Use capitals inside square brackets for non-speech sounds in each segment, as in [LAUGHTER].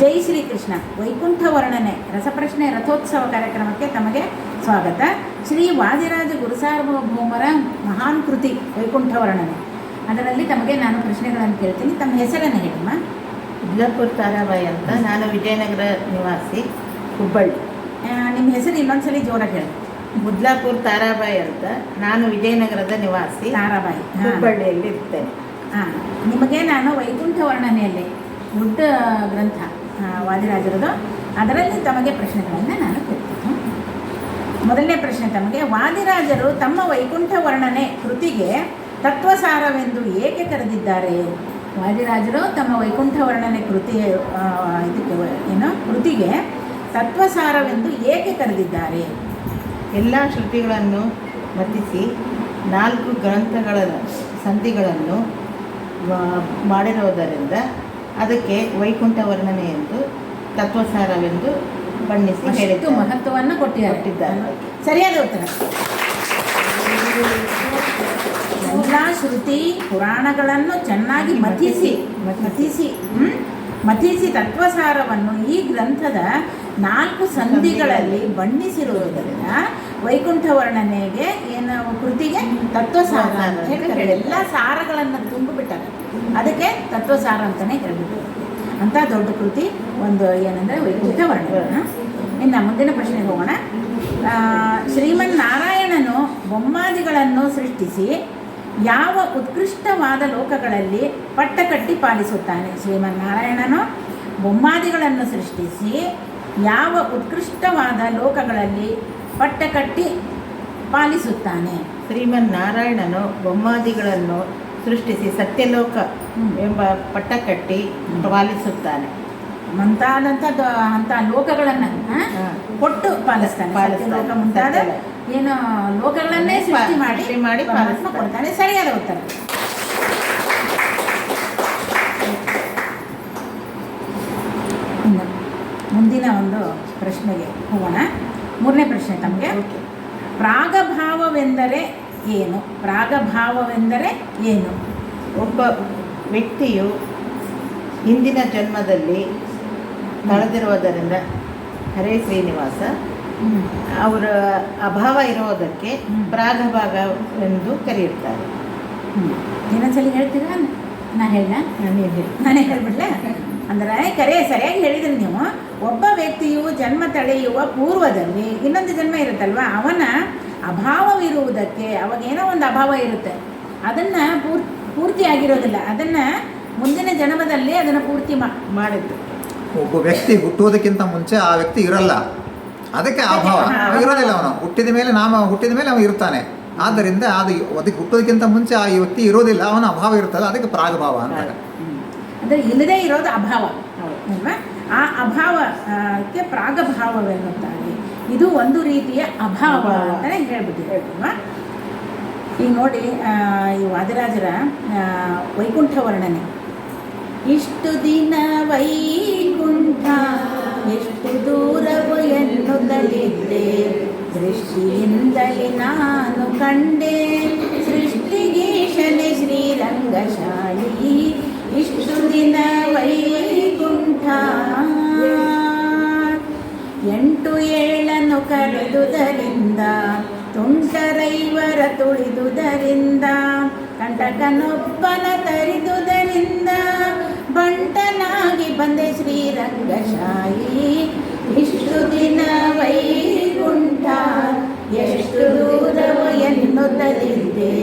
ಜೈ ಶ್ರೀ ಕೃಷ್ಣ ವೈಕುಂಠ ವರ್ಣನೆ ರಸಪ್ರಶ್ನೆ ರಥೋತ್ಸವ ಕಾರ್ಯಕ್ರಮಕ್ಕೆ ತಮಗೆ ಸ್ವಾಗತ. ಶ್ರೀ ವಾದಿರಾಜ ಗುರುಸಾರ್ವಭೌಮರ ಮಹಾನ್ ಕೃತಿ ವೈಕುಂಠ ವರ್ಣನೆ ಅದರಲ್ಲಿ ತಮಗೆ ನಾನು ಪ್ರಶ್ನೆಗಳನ್ನು ಕೇಳ್ತೀನಿ. ತಮ್ಮ ಹೆಸರನ್ನು ಹೇಳಿಮ್ಮ ಇದ್ಲಪುರ್ ತಾರಾಬಾಯಿ ಅಂತ. ನಾನು ವಿಜಯನಗರ ನಿವಾಸಿ ಹುಬ್ಬಳ್ಳಿ. ನಿಮ್ಮ ಹೆಸರು ಇನ್ನೊಂದ್ಸಲಿ ಜೋರಾಗಿ ಹೇಳಿ. ಮುದ್ಲಾಪುರ್ ತಾರಾಬಾಯಿ ಅಂತ. ನಾನು ವಿಜಯನಗರದ ನಿವಾಸಿ ತಾರಾಬಾಯಿ. ಹುಬ್ಬಳ್ಳಿಯಲ್ಲಿ ಇರ್ತೇನೆ. ಹಾಂ. ನಿಮಗೆ ನಾನು ವೈಕುಂಠ ವರ್ಣನೆಯಲ್ಲಿ ದೊಡ್ಡ ಗ್ರಂಥ ವಾದಿರಾಜರದು. ಅದರಲ್ಲಿ ತಮಗೆ ಪ್ರಶ್ನೆಗಳನ್ನು ನಾನು ಕೇಳ್ತೀನಿ ಮೊದಲನೇ ಪ್ರಶ್ನೆ ತಮಗೆ, ವಾದಿರಾಜರು ತಮ್ಮ ವೈಕುಂಠ ವರ್ಣನೆ ಕೃತಿಗೆ ತತ್ವಸಾರವೆಂದು ಏಕೆ ಕರೆದಿದ್ದಾರೆ? ವಾದಿರಾಜರು ತಮ್ಮ ವೈಕುಂಠ ವರ್ಣನೆ ಕೃತಿ ಇದಕ್ಕೆ, ಏನು, ಕೃತಿಗೆ ತತ್ವಸಾರವೆಂದು ಏಕೆ ಕರೆದಿದ್ದಾರೆ? ಎಲ್ಲ ಶ್ರುತಿಗಳನ್ನು ವರ್ತಿಸಿ ನಾಲ್ಕು ಗ್ರಂಥಗಳ ಸಂಧಿಗಳನ್ನು ಮಾಡಿರುವುದರಿಂದ ಅದಕ್ಕೆ ವೈಕುಂಠ ವರ್ಣನೆ ಎಂದು ತತ್ವಸಾರವೆಂದು ಬಣ್ಣಿಸಿ ಹೇಳಿದ್ದು ಮಹತ್ವವನ್ನು ಕೊಟ್ಟಿದ್ದಾರೆ. ಸರಿಯಾದ ಉತ್ತರ ಎಲ್ಲ ಶ್ರುತಿ ಪುರಾಣಗಳನ್ನು ಚೆನ್ನಾಗಿ ಮಥಿಸಿ ಮಥಿಸಿ? ಮಥಿಸಿ ತತ್ವಸಾರವನ್ನು ಈ ಗ್ರಂಥದ ನಾಲ್ಕು ಸಂಧಿಗಳಲ್ಲಿ ಬಣ್ಣಿಸಿರುವುದರಿಂದ ವೈಕುಂಠ ವರ್ಣನೆಗೆ ಏನು ಕೃತಿಗೆ ತತ್ವಸಾರ ಅಂತ ಹೇಳಿ ಎಲ್ಲ ಸಾರಗಳನ್ನು ತುಂಬಿಬಿಟ್ಟಾರೆ. ಅದಕ್ಕೆ ತತ್ವಸಾರ ಅಂತಲೇ ಹೇಳ್ಬಿಟ್ಟು. ಅಂತ ದೊಡ್ಡ ಕೃತಿ ಒಂದು ಏನಂದರೆ ವೈಕುಂಠ ವರ್ಣನೆ ಇನ್ನು ಮುಂದಿನ ಪ್ರಶ್ನೆಗೆ ಹೋಗೋಣ. ಶ್ರೀಮನ್ ನಾರಾಯಣನು ಬೊಮ್ಮಾದಿಗಳನ್ನು ಸೃಷ್ಟಿಸಿ ಯಾವ ಉತ್ಕೃಷ್ಟವಾದ ಲೋಕಗಳಲ್ಲಿ ಪಟ್ಟ ಕಟ್ಟಿ ಪಾಲಿಸುತ್ತಾನೆ? ಶ್ರೀಮನ್ನಾರಾಯಣನು ಬೊಮ್ಮಾದಿಗಳನ್ನು ಸೃಷ್ಟಿಸಿ ಯಾವ ಉತ್ಕೃಷ್ಟವಾದ ಲೋಕಗಳಲ್ಲಿ ಪಟ್ಟ ಕಟ್ಟಿ ಪಾಲಿಸುತ್ತಾನೆ. ಶ್ರೀಮನ್ ನಾರಾಯಣನು ಬೊಮ್ಮಾದಿಗಳನ್ನು ಸೃಷ್ಟಿಸಿ ಸತ್ಯಲೋಕ ಎಂಬ ಪಟ್ಟ ಕಟ್ಟಿ ಪಾಲಿಸುತ್ತಾನೆ. ಮುಂತಾದಂಥ ಅಂತ ಅಂಥ ಲೋಕಗಳನ್ನು. ಕೊಟ್ಟು ಪಾಲಿಸ್ತಾನೆ. ಲೋಕ ಮುಂತಾದ ಏನು ಲೋಕಗಳನ್ನೇ ಸೃಷ್ಟಿ ಮಾಡಿ ಮಾಡಿ ಪಾಲಿಸ. ಕೊಡ್ತಾನೆ. ಸರಿಯಾದ ಉತ್ತರ. ಮುಂದಿನ ಒಂದು ಪ್ರಶ್ನೆಗೆ ಹೋಗೋಣ. ಮೂರನೇ ಪ್ರಶ್ನೆ ತಮಗೆ. ಪ್ರಾಗಭಾವವೆಂದರೆ ಏನು? ಪ್ರಾಗಭಾವವೆಂದರೆ ಏನು? ಒಬ್ಬ ವ್ಯಕ್ತಿಯು ಹಿಂದಿನ ಜನ್ಮದಲ್ಲಿ ಕಳೆದಿರುವುದರಿಂದ ಹರೇ ಶ್ರೀನಿವಾಸ ಅವರ ಅಭಾವ ಇರೋದಕ್ಕೆ ಪ್ರಾಗಭಾಗ ಎಂದು ಕರೆಯುತ್ತಾರೆ. ಹ್ಞೂ ಇನ್ನೊಂದ್ಸಲಿ ಹೇಳ್ತೀರಾ? ನಾನು ಹೇಳ ನಾನು ಹೇಳಿ ನಾನೇ ಹೇಳ್ಬಿಡ್ಲೆ? ಅಂದ್ರೆ ಕರೆ ಸರಿಯಾಗಿ ಹೇಳಿದ್ರಿ ನೀವು. ಒಬ್ಬ ವ್ಯಕ್ತಿಯು ಜನ್ಮ ತಳೆಯುವ ಪೂರ್ವದಲ್ಲಿ ಇನ್ನೊಂದು ಜನ್ಮ ಇರುತ್ತಲ್ವಾ? ಅವನ ಅಭಾವವಿರುವುದಕ್ಕೆ ಅವಾಗೇನೋ ಒಂದು ಅಭಾವ ಇರುತ್ತೆ. ಅದನ್ನು ಪೂರ್ ಪೂರ್ತಿ ಆಗಿರೋದಿಲ್ಲ ಅದನ್ನು ಮುಂದಿನ ಜನ್ಮದಲ್ಲಿ ಅದನ್ನು ಪೂರ್ತಿ ಮಾಡಿದ್ದು ಒಬ್ಬ ವ್ಯಕ್ತಿ ಹುಟ್ಟುವುದಕ್ಕಿಂತ ಮುಂಚೆ ಆ ವ್ಯಕ್ತಿ ಇರಲ್ಲ. ಅದಕ್ಕೆ ಅಭಾವ ಇರೋದಿಲ್ಲ ಅವನು. ಹುಟ್ಟಿದ ಮೇಲೆ ನಾಮ ಹುಟ್ಟಿದ ಮೇಲೆ ಅವನು ಇರ್ತಾನೆ. ಆದ್ದರಿಂದ ಅದು ಅದಕ್ಕೆ ಹುಟ್ಟೋದಕ್ಕಿಂತ ಮುಂಚೆ ಆ ವ್ಯಕ್ತಿ ಇರೋದಿಲ್ಲ. ಅವನ ಅಭಾವ ಇರ್ತದೆ ಅದಕ್ಕೆ ಪ್ರಾಗಭಾವ ಅಂತಾರೆ ಅಂದರೆ ಇಲ್ಲದೇ ಇರೋದು ಅಭಾವ. ಅಲ್ವಾ ಆ ಅಭಾವಕ್ಕೆ ಪ್ರಾಗಭಾವವೆನ್ನುತ್ತಾರೆ ಇದು ಒಂದು ರೀತಿಯ ಅಭಾವ. ಅಂತಲೇ ಹೇಳ್ಬಿಟ್ಟಿದೆ ಅಲ್ವಾ ಈಗ ನೋಡಿ ಈ ವಾದಿರಾಜರ ವೈಕುಂಠ ವರ್ಣನೆ ಇಷ್ಟು ದಿನ ವೈಕುಂಠ ಎಷ್ಟು ದೂರವು ಎನ್ನುತ್ತಲಿದ್ದೆ. ದೃಷ್ಟಿಯಿಂದಲೇ ನಾನು ಕಂಡೆ ಸೃಷ್ಟಿಗೀಶನೆ ಶ್ರೀರಂಗಶಾಲಿ. ಇಷ್ಟು ದಿನ ವೈಕುಂಠ. ಎಂಟು ಏಳನ್ನು ಕರೆದುದರಿಂದ ತುಂಟರೈವರ ತುಳಿದುದರಿಂದ, ಕಂಟಕನೊಬ್ಬನ ತರಿದುದರಿಂದ, ಬಂಟನಾಗಿ ಬಂದೆ ಶ್ರೀರಂಗಶಾಯಿ ಇಷ್ಟು ದಿನ ವೈಕುಂಠ, ಎಷ್ಟು ದೂರವ ಎನ್ನುತ್ತಲಿದ್ದೆ,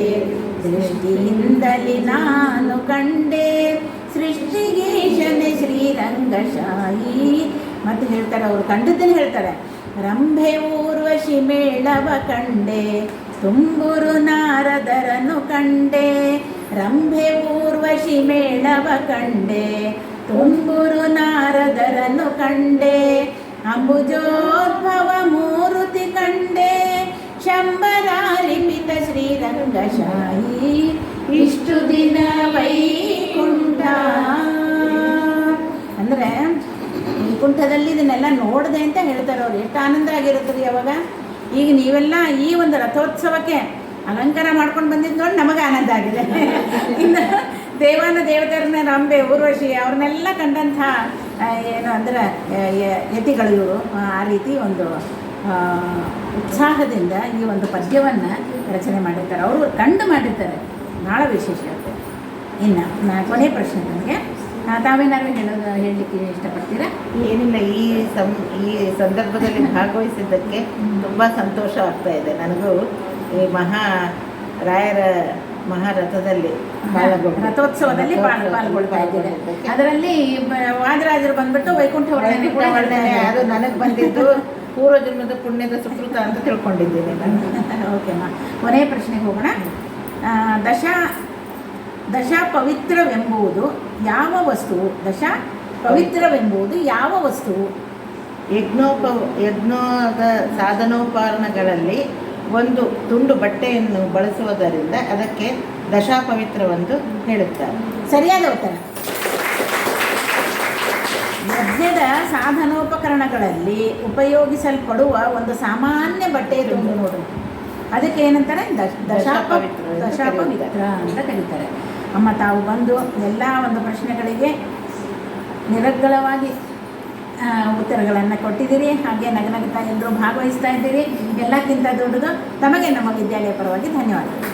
ದೃಷ್ಟಿಯಿಂದಲೇ ನಾನು ಕಂಡೆ. ಸೃಷ್ಟಿಗೀಶನೆ ಶ್ರೀರಂಗಶಾಹಿ. ಮತ್ತೆ ಹೇಳ್ತಾರೆ ಅವರು, ಕಂಡದ್ದನ್ನು ಹೇಳ್ತಾರೆ. ರಂಭೆ ಊರ್ವಶಿ ಮೇಳವ ಕಂಡೆ, ತುಂಬುರು ನಾರದರನು ಕಂಡೆ. ರಂಭೆ ಊರ್ವಶಿ ಮೇಳವ ಕಂಡೆ, ತುಂಬುರು ನಾರದರನು ಕಂಡೆ. ಅಂಬುಜೋದ್ಭವ ಮೂರುತಿ ಕಂಡೆ, ಶಂಬರಾಲಿಪಿತ ಶ್ರೀರಂಗಶಾಯಿ ವೈಕುಂಠದಲ್ಲಿ ಇದನ್ನೆಲ್ಲ ನೋಡಿದೆ ಅಂತ ಹೇಳ್ತಾರೆ ಅವ್ರು. ಎಷ್ಟು ಆನಂದ ಆಗಿರುತ್ತೆ ರೀ ಅವಾಗ ಈಗ ನೀವೆಲ್ಲ ಈ ಒಂದು ರಥೋತ್ಸವಕ್ಕೆ ಅಲಂಕಾರ ಮಾಡ್ಕೊಂಡು ಬಂದಿದ್ದು ನೋಡಿ ನಮಗೆ ಆನಂದ ಆಗಿದೆ. [LAUGHS] ಇನ್ನು ದೇವಾನ ದೇವತೆಯರನ್ನ ರಂಬೆ ಊರ್ವಶಿ ಅವ್ರನ್ನೆಲ್ಲ ಕಂಡಂಥ ಏನು ಅಂದರೆ ಯತಿಗಳು ಇವರು. ಆ ರೀತಿ ಒಂದು ಉತ್ಸಾಹದಿಂದ ಈ ಒಂದು ಪದ್ಯವನ್ನು ರಚನೆ ಮಾಡಿರ್ತಾರೆ. ಅವರು ಕಂಡು ಮಾಡಿರ್ತಾರೆ. ಭಾಳ ವಿಶೇಷ. ಇನ್ನು ನಾ- ಕೊನೆಯ ಪ್ರಶ್ನೆ ನನಗೆ. ತಾವೇನಾದ್ರು ಹೇಳೋದು ಹೇಳಲಿಕ್ಕೆ ಇಷ್ಟಪಡ್ತೀರಾ? ಏನಿಲ್ಲ ಈ ಸಂ ಈ ಸಂದರ್ಭದಲ್ಲಿ ಭಾಗವಹಿಸಿದ್ದಕ್ಕೆ ತುಂಬ ಸಂತೋಷ ಆಗ್ತಾ ಇದೆ. ನನಗೂ ಈ ಮಹಾ ರಾಯರ ಮಹಾರಥದಲ್ಲಿ ರಥೋತ್ಸವದಲ್ಲಿ ಪಾಲ್ ಪಾಲ್ಗೊಳ್ತಾ ಅದರಲ್ಲಿ ವಾದರಾಜರು ಬಂದ್ಬಿಟ್ಟು ವೈಕುಂಠ ವರ್ಣನೆ ಅದು ನನಗೆ ಬಂದಿದ್ದು ಪೂರ್ವ ಜನ್ಮದ ಪುಣ್ಯದ ಸುಕೃತ ಅಂತ ತಿಳ್ಕೊಂಡಿದ್ದೀನಿ ನಾನು. [LAUGHS] ಮಾ. ಕೊನೆಯ ಪ್ರಶ್ನೆಗೆ ಹೋಗೋಣ. ದಶ ದಶ ಪವಿತ್ರವೆಂಬುದು ಯಾವ ವಸ್ತುವು ದಶ ಪವಿತ್ರವೆಂಬುದು ಯಾವ ವಸ್ತುವು ಯಜ್ಞೋಪ ಯಜ್ಞದ ಸಾಧನೋಪಕರಣಗಳಲ್ಲಿ ಒಂದು ತುಂಡು ಬಟ್ಟೆಯನ್ನು ಬಳಸುವುದರಿಂದ ಅದಕ್ಕೆ ದಶಾ ಪವಿತ್ರವೆಂದು ಹೇಳುತ್ತಾರೆ. ಸರಿಯಾದ ಉತ್ತರ. ಯಜ್ಞದ ಸಾಧನೋಪಕರಣಗಳಲ್ಲಿ ಉಪಯೋಗಿಸಲ್ಪಡುವ ಒಂದು ಸಾಮಾನ್ಯ ಬಟ್ಟೆಯ ತುಂಡು ನೋಡ್ರಿ ಅದಕ್ಕೆ ಏನಂತಾರೆ? ದಶ ಪವಿತ್ರ ದಶಾ ಪವಿತ್ರ ದಶಾಪವಿತ್ರ ಅಂತ ಕರೀತಾರೆ. ಅಮ್ಮ ತಾವು ಬಂದು ಎಲ್ಲ ಒಂದು ಪ್ರಶ್ನೆಗಳಿಗೆ ನಿರಗ್ಗಳವಾಗಿ ಉತ್ತರಗಳನ್ನು ಕೊಟ್ಟಿದ್ದೀರಿ. ಹಾಗೆ ನಗನಗುತ್ತಾ ಎಲ್ಲರೂ ಭಾಗವಹಿಸ್ತಾ ಇದ್ದೀರಿ. ಎಲ್ಲಕ್ಕಿಂತ ದೊಡ್ಡದು ತಮಗೆ ನಮ್ಮ ವಿದ್ಯಾಲಯ ಪರವಾಗಿ ಧನ್ಯವಾದಗಳು.